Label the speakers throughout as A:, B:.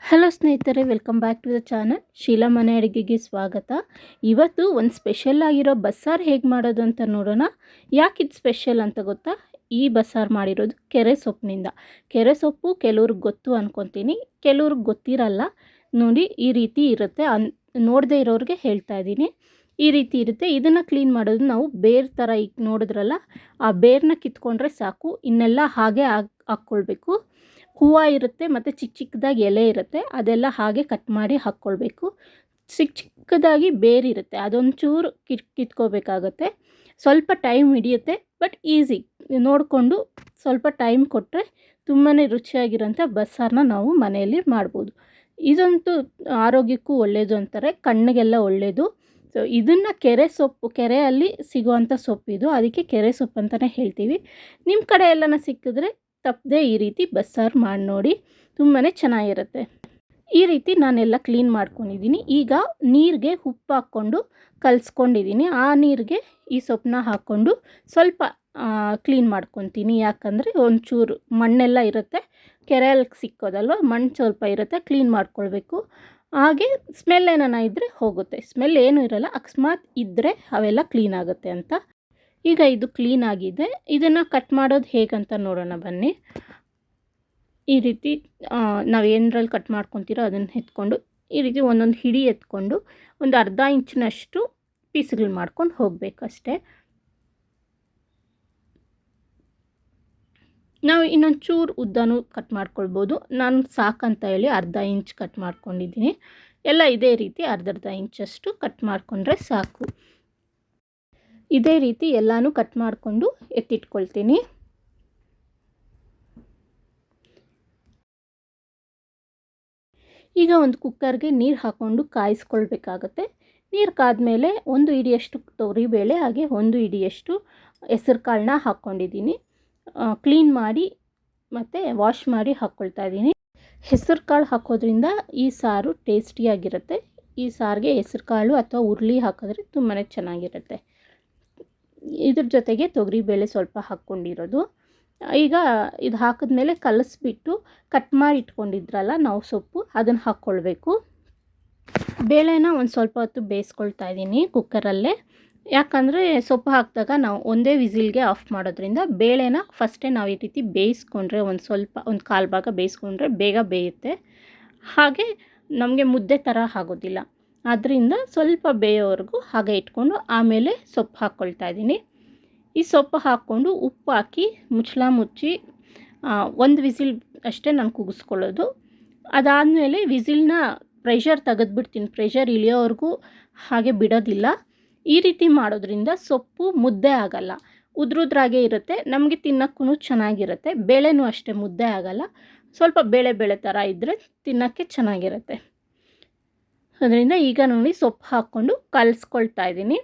A: Hello ಸ್ನೇಹಿತರೆ welcome back to the channel Sheela ಮನೆ ಅಡುಗೆಗೆ ಸ್ವಾಗತ. ಇವತ್ತು ಒಂದು ಸ್ಪೆಷಲ್ ಆಗಿರೋ ಬಸ್ಸಾರು ಹೇಗೆ ಮಾಡೋದು ಅಂತ ನೋಡೋಣ. ಯಾಕೆ ಇದು ಸ್ಪೆಷಲ್ ಅಂತ ಗೊತ್ತಾ? ಈ ಬಸ್ಸಾರು ಮಾಡಿರೋದು ಕೆರೆ ಸೊಪ್ಪಿನಿಂದ. ಕೆರೆ ಸೊಪ್ಪು ಕೆಲವ್ರಿಗೆ ಗೊತ್ತು ಅಂದ್ಕೊತೀನಿ ಕೆಲವ್ರಿಗೆ ಗೊತ್ತಿರಲ್ಲ. ನೋಡಿ, ಈ ರೀತಿ ಇರುತ್ತೆ ಅನ್, ನೋಡದೇ ಇರೋರಿಗೆ ಹೇಳ್ತಾ ಇದ್ದೀನಿ. ಈ ರೀತಿ ಇರುತ್ತೆ. ಇದನ್ನು ಕ್ಲೀನ್ ಮಾಡೋದು ನಾವು ಬೇರ್ ಥರ ಈಗ ನೋಡಿದ್ರಲ್ಲ, ಆ ಬೇರ್ನ ಕಿತ್ಕೊಂಡ್ರೆ ಸಾಕು. ಇನ್ನೆಲ್ಲ ಹಾಗೆ ಹಾಕ್, ಹಾಕ್ಕೊಳ್ಬೇಕು. ಹೂವು ಇರುತ್ತೆ ಮತ್ತು ಚಿಕ್ಕ ಚಿಕ್ಕದಾಗಿ ಎಲೆ ಇರುತ್ತೆ. ಅದೆಲ್ಲ ಹಾಗೆ ಕಟ್ ಮಾಡಿ ಹಾಕ್ಕೊಳ್ಬೇಕು. ಚಿಕ್ಕ ಚಿಕ್ಕದಾಗಿ ಬೇರಿರುತ್ತೆ ಅದೊಂಚೂರು ಕಿತ್ ಕಿತ್ಕೋಬೇಕಾಗತ್ತೆ. ಸ್ವಲ್ಪ ಟೈಮ್ ಹಿಡಿಯುತ್ತೆ ಬಟ್ ಈಸಿ ನೋಡಿಕೊಂಡು ಸ್ವಲ್ಪ ಟೈಮ್ ಕೊಟ್ಟರೆ ತುಂಬಾ ರುಚಿಯಾಗಿರೋಂಥ ಬಸ್ಸಾರನ್ನ ನಾವು ಮನೆಯಲ್ಲಿ ಮಾಡ್ಬೋದು. ಇದಂತೂ ಆರೋಗ್ಯಕ್ಕೂ ಒಳ್ಳೆಯದು ಅಂತಾರೆ, ಕಣ್ಣಿಗೆಲ್ಲ ಒಳ್ಳೆಯದು ಸೊ ಇದನ್ನು ಕೆರೆ ಸೊಪ್ಪು, ಕೆರೆಯಲ್ಲಿ ಸಿಗುವಂಥ ಸೊಪ್ಪಿದು. ಅದಕ್ಕೆ ಕೆರೆ ಸೊಪ್ಪು ಅಂತಲೇ ಹೇಳ್ತೀವಿ. ನಿಮ್ಮ ಕಡೆ ಎಲ್ಲನ ಸಿಕ್ಕಿದ್ರೆ ತಪ್ಪದೆ ಈ ರೀತಿ ಬಸ್ಸಾರು ಮಾಡಿ ನೋಡಿ ತುಂಬಾ ಚೆನ್ನಾಗಿರುತ್ತೆ. ಈ ರೀತಿ ನಾನೆಲ್ಲ ಕ್ಲೀನ್ ಮಾಡ್ಕೊಂಡಿದ್ದೀನಿ. ಈಗ ನೀರಿಗೆ ಉಪ್ಪು ಹಾಕ್ಕೊಂಡು ಕಲಸ್ಕೊಂಡಿದ್ದೀನಿ. ಆ ನೀರಿಗೆ ಈ ಸೊಪ್ಪನ್ನ ಹಾಕ್ಕೊಂಡು ಸ್ವಲ್ಪ ಕ್ಲೀನ್ ಮಾಡ್ಕೊತೀನಿ. ಯಾಕಂದರೆ ಒಂಚೂರು ಮಣ್ಣೆಲ್ಲ ಇರುತ್ತೆ. ಕೆರೆಯಲ್ಲಿ ಸಿಕ್ಕೋದಲ್ವ? ಮಣ್ಣು ಸ್ವಲ್ಪ ಇರುತ್ತೆ, ಕ್ಲೀನ್ ಮಾಡ್ಕೊಳ್ಬೇಕು. ಹಾಗೆ ಸ್ಮೆಲ್ ಏನಾನ ಇದ್ದರೆ ಹೋಗುತ್ತೆ. ಸ್ಮೆಲ್ ಏನೂ ಇರಲ್ಲ. ಅಕಸ್ಮಾತ್ ಇದ್ದರೆ ಅವೆಲ್ಲ ಕ್ಲೀನ್ ಆಗುತ್ತೆ ಅಂತ ಈಗ ಇದು ಕ್ಲೀನ್ ಆಗಿದೆ. ಇದನ್ನು ಕಟ್ ಮಾಡೋದು ಹೇಗಂತ ನೋಡೋಣ ಬನ್ನಿ. ಈ ರೀತಿ ನಾವು ಏನರಲ್ಲಿ ಕಟ್ ಮಾಡ್ಕೊತೀರೋ ಅದನ್ನು ಎತ್ಕೊಂಡು, ಈ ರೀತಿ ಒಂದೊಂದು ಹಿಡಿ ಎತ್ಕೊಂಡು, ಒಂದು ಅರ್ಧ ಇಂಚಿನಷ್ಟು ಪೀಸ್ಗಳು ಮಾಡ್ಕೊಂಡು ಹೋಗಬೇಕಷ್ಟೆ. ನಾವು ಇನ್ನೊಂದು ಚೂರು ಉದ್ದನೂ ಕಟ್ ಮಾಡ್ಕೊಳ್ಬೋದು. ನಾನು ಸಾಕಂತ ಹೇಳಿ ಅರ್ಧ ಇಂಚ್ ಕಟ್ ಮಾಡ್ಕೊಂಡಿದ್ದೀನಿ. ಎಲ್ಲ ಇದೇ ರೀತಿ ಅರ್ಧ ಅರ್ಧ ಇಂಚಷ್ಟು ಕಟ್ ಮಾಡಿಕೊಂಡ್ರೆ ಸಾಕು. ಇದೇ ರೀತಿ ಎಲ್ಲನೂ ಕಟ್ ಮಾಡಿಕೊಂಡು ಎತ್ತಿಟ್ಕೊಳ್ತೀನಿ. ಈಗ ಒಂದು ಕುಕ್ಕರ್ಗೆ ನೀರು ಹಾಕ್ಕೊಂಡು ಕಾಯಿಸ್ಕೊಳ್ಬೇಕಾಗತ್ತೆ. ನೀರು ಕಾದ್ಮೇಲೆ ಒಂದು ಇಡಿಯಷ್ಟು ತೊಗರಿಬೇಳೆ ಹಾಗೆ ಒಂದು ಇಡಿಯಷ್ಟು ಹೆಸರು ಕಾಳನ್ನ ಹಾಕ್ಕೊಂಡಿದ್ದೀನಿ ಕ್ಲೀನ್ ಮಾಡಿ ಮತ್ತು ವಾಶ್ ಮಾಡಿ ಹಾಕ್ಕೊಳ್ತಾ ಇದ್ದೀನಿ. ಹೆಸರು ಕಾಳು ಹಾಕೋದ್ರಿಂದ ಈ ಸಾರು ಟೇಸ್ಟಿಯಾಗಿರುತ್ತೆ. ಈ ಸಾರಿಗೆ ಹೆಸರು ಕಾಳು ಅಥವಾ ಉರುಳಿ ಹಾಕಿದ್ರೆ ತುಂಬಾ ಚೆನ್ನಾಗಿರುತ್ತೆ. ಇದ್ರ ಜೊತೆಗೆ ತೊಗರಿಬೇಳೆ ಸ್ವಲ್ಪ ಹಾಕ್ಕೊಂಡಿರೋದು. ಈಗ ಇದು ಹಾಕಿದ್ಮೇಲೆ ಕಲಸಿಬಿಟ್ಟು ಕಟ್ ಮಾಡಿ ಇಟ್ಕೊಂಡಿದ್ರಲ್ಲ ನಾವು ಸೊಪ್ಪು ಅದನ್ನು ಹಾಕ್ಕೊಳ್ಬೇಕು ಬೇಳೆನ ಒಂದು ಸ್ವಲ್ಪ ಹೊತ್ತು ಬೇಯಿಸ್ಕೊಳ್ತಾ ಇದ್ದೀನಿ ಕುಕ್ಕರಲ್ಲೇ ಯಾಕಂದರೆ ಸೊಪ್ಪು ಹಾಕಿದಾಗ ನಾವು ಒಂದೇ ವಿಸಿಲ್ಗೆ ಆಫ್ ಮಾಡೋದ್ರಿಂದ ಬೇಳೆನ ಫಸ್ಟೇ ನಾವು ಈ ರೀತಿ ಬೇಯಿಸ್ಕೊಂಡ್ರೆ ಒಂದು ಸ್ವಲ್ಪ, ಒಂದು ಕಾಲು ಭಾಗ ಬೇಯಿಸ್ಕೊಂಡ್ರೆ ಬೇಗ ಬೇಯುತ್ತೆ. ಹಾಗೆ ನಮಗೆ ಮುದ್ದೆ ಥರ ಆಗೋದಿಲ್ಲ. ಆದ್ದರಿಂದ ಸ್ವಲ್ಪ ಬೇಯೋವರೆಗೂ ಹಾಗೆ ಇಟ್ಕೊಂಡು ಆಮೇಲೆ ಸೊಪ್ಪು ಹಾಕ್ಕೊಳ್ತಾ ಇದ್ದೀನಿ. ಈ ಸೊಪ್ಪು ಹಾಕ್ಕೊಂಡು ಉಪ್ಪು ಹಾಕಿ ಮುಚ್ಚಳ ಮುಚ್ಚಿ ಒಂದು ವಿಸಿಲ್ ಅಷ್ಟೇ ನಾನು ಕೂಗಿಸ್ಕೊಳ್ಳೋದು. ಅದಾದಮೇಲೆ ವಿಸಿಲ್ನ ಪ್ರೆಷರ್ ತೆಗೆದ್ಬಿಡ್ತೀನಿ. ಪ್ರೆಷರ್ ಇಳಿಯೋವರೆಗೂ ಹಾಗೆ ಬಿಡೋದಿಲ್ಲ. ಈ ರೀತಿ ಮಾಡೋದ್ರಿಂದ ಸೊಪ್ಪು ಮುದ್ದೆ ಆಗಲ್ಲ. ಉದ್ರುದ್ರಾಗೆ ಇರುತ್ತೆ, ನಮಗೆ ತಿನ್ನೋಕ್ಕೂ ಚೆನ್ನಾಗಿರುತ್ತೆ. ಬೇಳೆನೂ ಅಷ್ಟೇ ಮುದ್ದೆ ಆಗಲ್ಲ. ಸ್ವಲ್ಪ ಬೇಳೆ ಬೇಳೆ ಥರ ಇದ್ದರೆ ತಿನ್ನೋಕ್ಕೆ ಚೆನ್ನಾಗಿರುತ್ತೆ. ಅದರಿಂದ ಈಗ ನೋಡಿ ಸೊಪ್ಪು ಹಾಕ್ಕೊಂಡು ಕಲಿಸ್ಕೊಳ್ತಾ ಇದ್ದೀನಿ.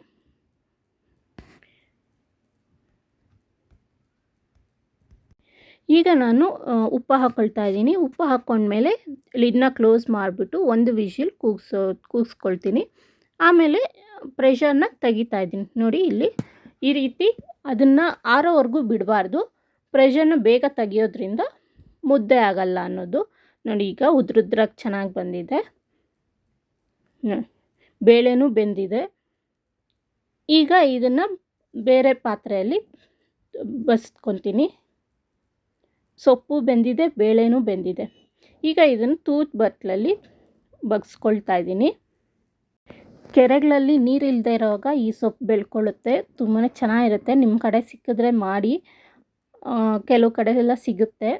A: ಈಗ ನಾನು ಉಪ್ಪು ಹಾಕ್ಕೊಳ್ತಾ ಇದ್ದೀನಿ. ಉಪ್ಪು ಹಾಕ್ಕೊಂಡ್ಮೇಲೆ ಲಿಡ್ನ ಕ್ಲೋಸ್ ಮಾಡಿಬಿಟ್ಟು ಒಂದು ವಿಷಿಲ್ ಕೂಗ್ಸೋ, ಕೂಗಿಸ್ಕೊಳ್ತೀನಿ. ಆಮೇಲೆ ಪ್ರೆಷರ್ನ ತೆಗಿತಾ ಇದ್ದೀನಿ. ನೋಡಿ ಇಲ್ಲಿ ಈ ರೀತಿ ಅದನ್ನು ಆರೋವರೆಗೂ ಬಿಡಬಾರ್ದು. ಪ್ರೆಷರ್ನ ಬೇಗ ತೆಗಿಯೋದ್ರಿಂದ ಮುದ್ದೆ ಆಗಲ್ಲ ಅನ್ನೋದು. ನೋಡಿ ಈಗ ಉದ್ರುದ್ರಾಗಿ ಚೆನ್ನಾಗಿ ಬಂದಿದೆ. ಬೇಳೆನೂ ಬೆಂದಿದೆ. ಈಗ ಇದನ್ನು ಬೇರೆ ಪಾತ್ರೆಯಲ್ಲಿ ಬಸ್ಕೊತೀನಿ. ಸೊಪ್ಪು ಬೆಂದಿದೆ, ಬೇಳೆನೂ ಬೆಂದಿದೆ. ಈಗ ಇದನ್ನು ತೂತ್ ಬಟ್ಲಲ್ಲಿ ಬಗ್ಸ್ಕೊಳ್ತಾ ಇದ್ದೀನಿ. ಕೆರೆಗಳಲ್ಲಿ ನೀರು ಇಲ್ಲದೆ ಇರೋವಾಗ ಈ ಸೊಪ್ಪು ಬೆಳ್ಕೊಳ್ಳುತ್ತೆ ತುಂಬಾ ಚೆನ್ನಾಗಿರುತ್ತೆ. ನಿಮ್ಮ ಕಡೆ ಸಿಕ್ಕಿದ್ರೆ ಮಾಡಿ ಕೆಲವು ಕಡೆ ಎಲ್ಲ ಸಿಗುತ್ತೆ.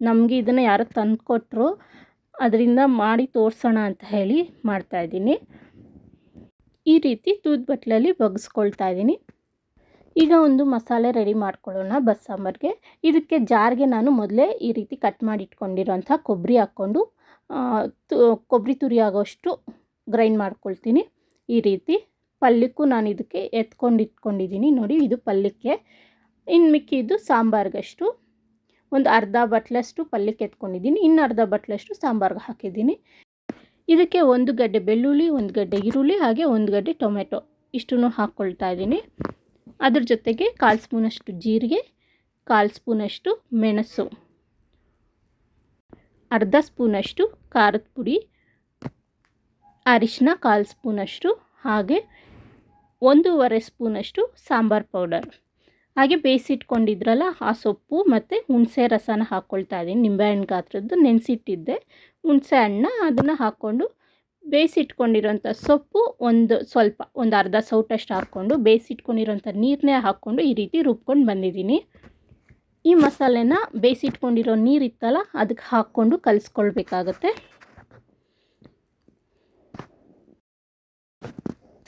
A: ನಮಗೆ ಇದನ್ನು ಯಾರೋ ತಂದು ಕೊಟ್ಟರು ಅದರಿಂದ ಮಾಡಿ ತೋರಿಸೋಣ ಅಂತ ಹೇಳಿ ಮಾಡ್ತಾಯಿದ್ದೀನಿ ಈ ರೀತಿ ತೂತ್ ಬಟ್ಲಲ್ಲಿ ಬಗ್ಸ್ಕೊಳ್ತಾ ಇದ್ದೀನಿ. ಈಗ ಒಂದು ಮಸಾಲೆ ರೆಡಿ ಮಾಡ್ಕೊಳ್ಳೋಣ ಬಸ್ ಸಾಂಬಾರಿಗೆ ಇದಕ್ಕೆ ಜಾರ್ಗೆ ನಾನು ಮೊದಲೇ ಈ ರೀತಿ ಕಟ್ ಮಾಡಿ ಇಟ್ಕೊಂಡಿರೋಂಥ ಕೊಬ್ಬರಿ ಹಾಕ್ಕೊಂಡು ಕೊಬ್ಬರಿ ತುರಿ ಆಗೋಷ್ಟು ಗ್ರೈಂಡ್ ಮಾಡ್ಕೊಳ್ತೀನಿ. ಈ ರೀತಿ ಪಲ್ಯಕ್ಕೂ ನಾನು ಇದಕ್ಕೆ ಎತ್ಕೊಂಡು ಇಟ್ಕೊಂಡಿದ್ದೀನಿ ನೋಡಿ ಇದು ಪಲ್ಯಕ್ಕೆ. ಇನ್ನು ಮಿಕ್ಕಿದ್ದು ಸಾಂಬಾರ್ಗಷ್ಟು. ಒಂದು ಅರ್ಧ ಬಟ್ಲಷ್ಟು ಪಲ್ಯಕ್ಕೆ ಎತ್ಕೊಂಡಿದ್ದೀನಿ, ಇನ್ನು ಅರ್ಧ ಬಟ್ಲಷ್ಟು ಸಾಂಬಾರ್ಗೆ ಹಾಕಿದ್ದೀನಿ. ಇದಕ್ಕೆ ಒಂದು ಗಡ್ಡೆ ಬೆಳ್ಳುಳ್ಳಿ, ಒಂದು ಗಡ್ಡೆ ಈರುಳ್ಳಿ, ಹಾಗೆ ಒಂದು ಗಡ್ಡೆ ಟೊಮೆಟೊ ಇಷ್ಟನ್ನು ಹಾಕ್ಕೊಳ್ತಾ ಇದ್ದೀನಿ. ಅದ್ರ ಜೊತೆಗೆ ಕಾಲು ಸ್ಪೂನಷ್ಟು ಜೀರಿಗೆ, ಕಾಲು ಸ್ಪೂನಷ್ಟು ಮೆಣಸು, ಅರ್ಧ ಸ್ಪೂನಷ್ಟು ಖಾರದ ಪುಡಿ, ಅರಿಶಿನ ಕಾಲು ಸ್ಪೂನಷ್ಟು, ಹಾಗೆ ಒಂದೂವರೆ ಸ್ಪೂನಷ್ಟು ಸಾಂಬಾರು ಪೌಡರ್. ಹಾಗೆ ಬೇಯಿಸಿಟ್ಕೊಂಡಿದ್ರಲ್ಲ, ಆ ಸೊಪ್ಪು ಮತ್ತು ಹುಣಸೆ ರಸನ ಹಾಕ್ಕೊಳ್ತಾ ಇದ್ದೀನಿ. ನಿಂಬೆಹಣ್ಣು ಗಾತ್ರದ್ದು ನೆನೆಸಿಟ್ಟಿದ್ದೆ. ಹುಣಸೆ ಹಣ್ಣ ಅದನ್ನು ಹಾಕ್ಕೊಂಡು ಬೇಯಿಸಿಟ್ಕೊಂಡಿರೋಂಥ ಸೊಪ್ಪು ಒಂದು ಸ್ವಲ್ಪ, ಒಂದು ಅರ್ಧ ಸೌಟಷ್ಟು ಹಾಕ್ಕೊಂಡು ಬೇಯಿಸಿಟ್ಕೊಂಡಿರೋಂಥ ನೀರನ್ನೇ ಹಾಕ್ಕೊಂಡು ಈ ರೀತಿ ರುಬ್ಕೊಂಡು ಬಂದಿದ್ದೀನಿ. ಈ ಮಸಾಲೆನ ಬೇಯಿಸಿಟ್ಕೊಂಡಿರೋ ನೀರಿತ್ತಲ್ಲ ಅದಕ್ಕೆ ಹಾಕ್ಕೊಂಡು ಕಲಿಸ್ಕೊಳ್ಬೇಕಾಗತ್ತೆ.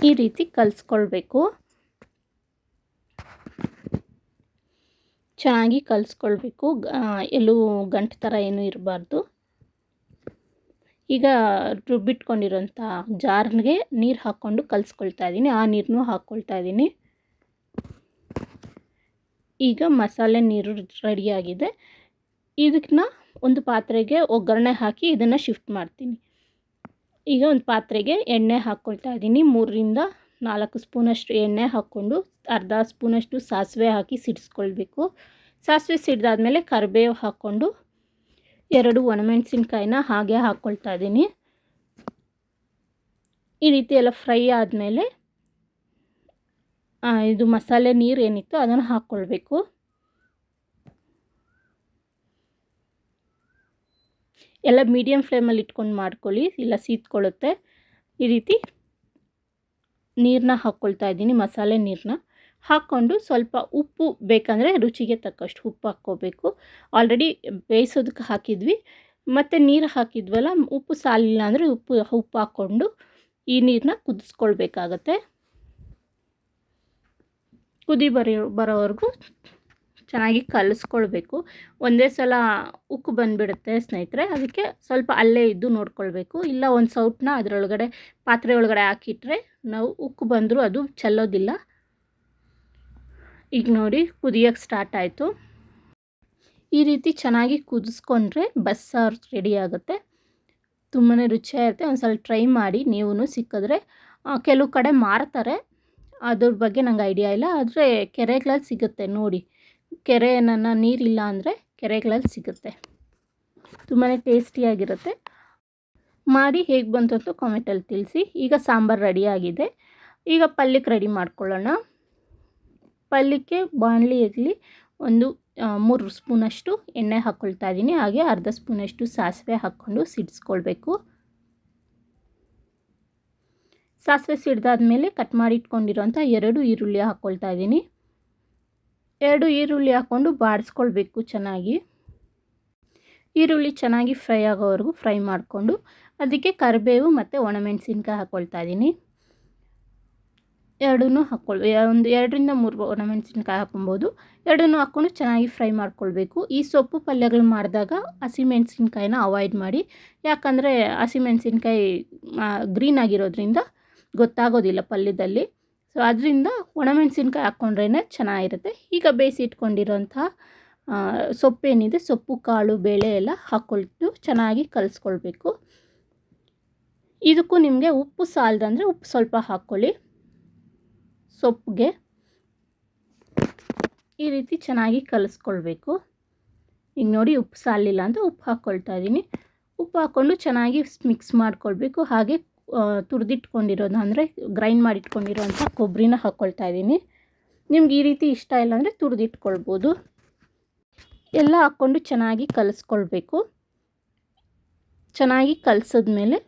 A: ಈ ರೀತಿ ಕಲಿಸ್ಕೊಳ್ಬೇಕು. ಚೆನ್ನಾಗಿ ಕಲಿಸ್ಕೊಳ್ಬೇಕು. ಎಲ್ಲೂ ಗಂಟು ಥರ ಏನೂ ಇರಬಾರ್ದು. ಈಗ ರುಬ್ಬಿಟ್ಕೊಂಡಿರೋಂಥ ಜಾರ್ಗೆ ನೀರು ಹಾಕ್ಕೊಂಡು ಕಲಿಸ್ಕೊಳ್ತಾ ಇದ್ದೀನಿ ಆ ನೀರನ್ನು ಹಾಕ್ಕೊಳ್ತಾ ಇದ್ದೀನಿ ಈಗ ಮಸಾಲೆ ನೀರು ರೆಡಿಯಾಗಿದೆ ಇದನ್ನ ಒಂದು ಪಾತ್ರೆಗೆ ಒಗ್ಗರಣೆ ಹಾಕಿ ಇದನ್ನು ಶಿಫ್ಟ್ ಮಾಡ್ತೀನಿ. ಈಗ ಒಂದು ಪಾತ್ರೆಗೆ ಎಣ್ಣೆ ಹಾಕ್ಕೊಳ್ತಾ ಇದ್ದೀನಿ ಮೂರರಿಂದ ನಾಲ್ಕು ಸ್ಪೂನಷ್ಟು ಎಣ್ಣೆ ಹಾಕ್ಕೊಂಡು ಅರ್ಧ ಸ್ಪೂನಷ್ಟು ಸಾಸಿವೆ ಹಾಕಿ ಸಿಡಿಸ್ಕೊಳ್ಬೇಕು. ಸಾಸಿವೆ ಸಿಡ್ದಾದ್ಮೇಲೆ ಕರಿಬೇವು ಹಾಕ್ಕೊಂಡು ಎರಡು ಒಣಮೆಣಸಿನ್ಕಾಯಿನ ಹಾಗೆ ಹಾಕ್ಕೊಳ್ತಾ ಇದ್ದೀನಿ. ಈ ರೀತಿ ಎಲ್ಲ ಫ್ರೈ ಆದಮೇಲೆ ಇದು ಮಸಾಲೆ ನೀರು ಏನಿತ್ತು ಅದನ್ನು ಹಾಕ್ಕೊಳ್ಬೇಕು ಎಲ್ಲ ಮೀಡಿಯಮ್ ಫ್ಲೇಮಲ್ಲಿ ಇಟ್ಕೊಂಡು ಮಾಡ್ಕೊಳ್ಳಿ, ಇಲ್ಲ ಸೀತ್ಕೊಳ್ಳುತ್ತೆ. ಈ ರೀತಿ ನೀರನ್ನ ಹಾಕ್ಕೊಳ್ತಾ ಇದ್ದೀನಿ, ಮಸಾಲೆ ನೀರನ್ನ ಹಾಕ್ಕೊಂಡು ಸ್ವಲ್ಪ ಉಪ್ಪು ಬೇಕಂದರೆ ರುಚಿಗೆ ತಕ್ಕಷ್ಟು ಉಪ್ಪು ಹಾಕ್ಕೋಬೇಕು. ಆಲ್ರೆಡಿ ಬೇಯಿಸೋದಕ್ಕೆ ಹಾಕಿದ್ವಿ. ಮತ್ತು ನೀರು ಹಾಕಿದ್ವಲ್ಲ, ಉಪ್ಪು ಸಾಲಿಲ್ಲ ಅಂದರೆ ಉಪ್ಪು ಉಪ್ಪು ಹಾಕ್ಕೊಂಡು ಈ ನೀರನ್ನ ಕುದಿಸ್ಕೊಳ್ಬೇಕಾಗತ್ತೆ. ಕುದಿ ಬರೋ ಬರೋವರೆಗೂ ಚೆನ್ನಾಗಿ ಕಲಿಸ್ಕೊಳ್ಬೇಕು. ಒಂದೇ ಸಲ ಉಕ್ಕು ಬಂದುಬಿಡುತ್ತೆ ಸ್ನೇಹಿತರೆ, ಅದಕ್ಕೆ ಸ್ವಲ್ಪ ಅಲ್ಲೇ ಇದ್ದು ನೋಡ್ಕೊಳ್ಬೇಕು. ಇಲ್ಲ ಒಂದು ಸೌಟನ್ನ ಅದರೊಳಗಡೆ ಪಾತ್ರೆ ಒಳಗಡೆ ಹಾಕಿಟ್ರೆ ನಾವು ಉಕ್ಕು ಬಂದರೂ ಅದು ಚೆಲ್ಲೋದಿಲ್ಲ. ಈಗ ನೋಡಿ ಕುದಿಯೋಕ್ಕೆ ಸ್ಟಾರ್ಟ್ ಆಯಿತು. ಈ ರೀತಿ ಚೆನ್ನಾಗಿ ಕುದಿಸ್ಕೊಂಡ್ರೆ ಬಸ್ಸಾರು ರೆಡಿ ಆಗುತ್ತೆ. ತುಂಬಾ ರುಚಿಯಾಗಿರುತ್ತೆ ಒಂದು ಸ್ವಲ್ಪ ಟ್ರೈ ಮಾಡಿ ನೀವು ಸಿಕ್ಕಿದ್ರೆ ಕೆಲವು ಕಡೆ ಮಾರ್ತಾರೆ. ಅದ್ರ ಬಗ್ಗೆ ನಂಗೆ ಐಡಿಯಾ ಇಲ್ಲ. ಆದರೆ ಕೆರೆಗಳಲ್ಲಿ ಸಿಗುತ್ತೆ ನೋಡಿ. ಕೆರೆ ನನ್ನ ನೀರಿಲ್ಲ ಅಂದರೆ ಕೆರೆಗಳಲ್ಲಿ ಸಿಗುತ್ತೆ. ತುಂಬಾ ಟೇಸ್ಟಿಯಾಗಿರುತ್ತೆ. ಮಾಡಿ ಹೇಗೆ ಬಂತು ಅಂತ ಕಾಮೆಂಟಲ್ಲಿ ತಿಳಿಸಿ. ಈಗ ಸಾಂಬಾರು ರೆಡಿಯಾಗಿದೆ ಈಗ ಪಲ್ಯಕ್ಕೆ ರೆಡಿ ಮಾಡ್ಕೊಳ್ಳೋಣ. ಪಲ್ಯಕ್ಕೆ ಬಾಣಲಿಯಲ್ಲಿ ಒಂದು ಮೂರು ಸ್ಪೂನಷ್ಟು ಎಣ್ಣೆ ಹಾಕ್ಕೊಳ್ತಾ ಇದ್ದೀನಿ. ಹಾಗೆ ಅರ್ಧ ಸ್ಪೂನಷ್ಟು ಸಾಸಿವೆ ಹಾಕ್ಕೊಂಡು ಸಿಡಿಸ್ಕೊಳ್ಬೇಕು. ಸಾಸಿವೆ ಸಿಡ್ದಾದ್ಮೇಲೆ ಕಟ್ ಮಾಡಿ ಇಟ್ಕೊಂಡಿರೋಂಥ ಎರಡು ಈರುಳ್ಳಿ ಹಾಕ್ಕೊಳ್ತಾ ಇದ್ದೀನಿ. ಎರಡು ಈರುಳ್ಳಿ ಹಾಕ್ಕೊಂಡು ಬಾಡಿಸ್ಕೊಳ್ಬೇಕು ಚೆನ್ನಾಗಿ. ಈರುಳ್ಳಿ ಚೆನ್ನಾಗಿ ಫ್ರೈ ಆಗೋವರೆಗೂ ಫ್ರೈ ಮಾಡಿಕೊಂಡು ಅದಕ್ಕೆ ಕರಿಬೇವು ಮತ್ತು ಒಣಮೆಣಸಿನ್ಕಾಯಿ ಹಾಕ್ಕೊಳ್ತಾ ಇದ್ದೀನಿ. ಎರಡೂ ಹಾಕ್ಕೊಳ್ ಒಂದು ಎರಡರಿಂದ ಮೂರು ಒಣಮೆಣಸಿನ್ಕಾಯಿ ಹಾಕ್ಕೊಬೋದು. ಎರಡನ್ನೂ ಹಾಕ್ಕೊಂಡು ಚೆನ್ನಾಗಿ ಫ್ರೈ ಮಾಡ್ಕೊಳ್ಬೇಕು. ಈ ಸೊಪ್ಪು ಪಲ್ಯಗಳು ಮಾಡಿದಾಗ ಹಸಿಮೆಣ್ಸಿನ್ಕಾಯಿನ ಅವಾಯ್ಡ್ ಮಾಡಿ. ಯಾಕಂದರೆ ಹಸಿಮೆಣಸಿನ್ಕಾಯಿ ಗ್ರೀನ್ ಆಗಿರೋದ್ರಿಂದ ಗೊತ್ತಾಗೋದಿಲ್ಲ ಪಲ್ಯದಲ್ಲಿ. ಸೊ ಅದರಿಂದ ಒಣಮೆಣಸಿನ್ಕಾಯಿ ಹಾಕ್ಕೊಂಡ್ರೇ ಚೆನ್ನಾಗಿರುತ್ತೆ. ಈಗ ಬೇಯಿಸಿ ಇಟ್ಕೊಂಡಿರೋಂಥ ಸೊಪ್ಪೇನಿದೆ, ಸೊಪ್ಪು, ಕಾಳು, ಬೇಳೆ ಎಲ್ಲ ಹಾಕ್ಕೊಳ್ತು ಚೆನ್ನಾಗಿ ಕಲಿಸ್ಕೊಳ್ಬೇಕು. ಇದಕ್ಕೂ ನಿಮಗೆ ಉಪ್ಪು ಸಾಲದಂದರೆ ಉಪ್ಪು ಸ್ವಲ್ಪ ಹಾಕ್ಕೊಳ್ಳಿ. ಸೊಪ್ಪಿಗೆ ಈ ರೀತಿ ಚೆನ್ನಾಗಿ ಕಲಿಸ್ಕೊಳ್ಬೇಕು. ಈಗ ನೋಡಿ ಉಪ್ಪು ಸಾಲಿಲ್ಲ ಅಂತ ಉಪ್ಪು ಹಾಕ್ಕೊಳ್ತಾ ಇದ್ದೀನಿ. ಉಪ್ಪು ಹಾಕ್ಕೊಂಡು ಚೆನ್ನಾಗಿ ಮಿಕ್ಸ್ ಮಾಡ್ಕೊಳ್ಬೇಕು. ಹಾಗೆ ತುರಿದಿಟ್ಕೊಂಡಿರೋದು ಅಂದರೆ ಗ್ರೈಂಡ್ ಮಾಡಿಟ್ಕೊಂಡಿರೋಂಥ ಕೊಬ್ಬರಿನ ಹಾಕ್ಕೊಳ್ತಾ ಇದ್ದೀನಿ. ನಿಮ್ಗೆ ಈ ರೀತಿ ಇಷ್ಟ ಇಲ್ಲ ಅಂದರೆ ತುರಿದಿಟ್ಕೊಳ್ಬೋದು. ಎಲ್ಲ ಹಾಕ್ಕೊಂಡು ಚೆನ್ನಾಗಿ ಕಲಿಸ್ಕೊಳ್ಬೇಕು. ಚೆನ್ನಾಗಿ ಕಲಸಿದ್ಮೇಲೆ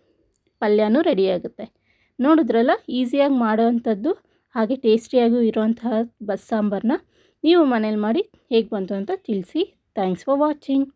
A: ಪಲ್ಯನೂ ರೆಡಿಯಾಗುತ್ತೆ ನೋಡಿದ್ರಲ್ಲ ಈಸಿಯಾಗಿ ಮಾಡೋವಂಥದ್ದು, ಹಾಗೆ ಟೇಸ್ಟಿಯಾಗೂ ಇರೋವಂತಹ ಬಸ್ ಸಾಂಬಾರನ್ನ ನೀವು ಮನೇಲಿ ಮಾಡಿ ಹೇಗೆ ಬಂತು ಅಂತ ತಿಳಿಸಿ. Thanks for watching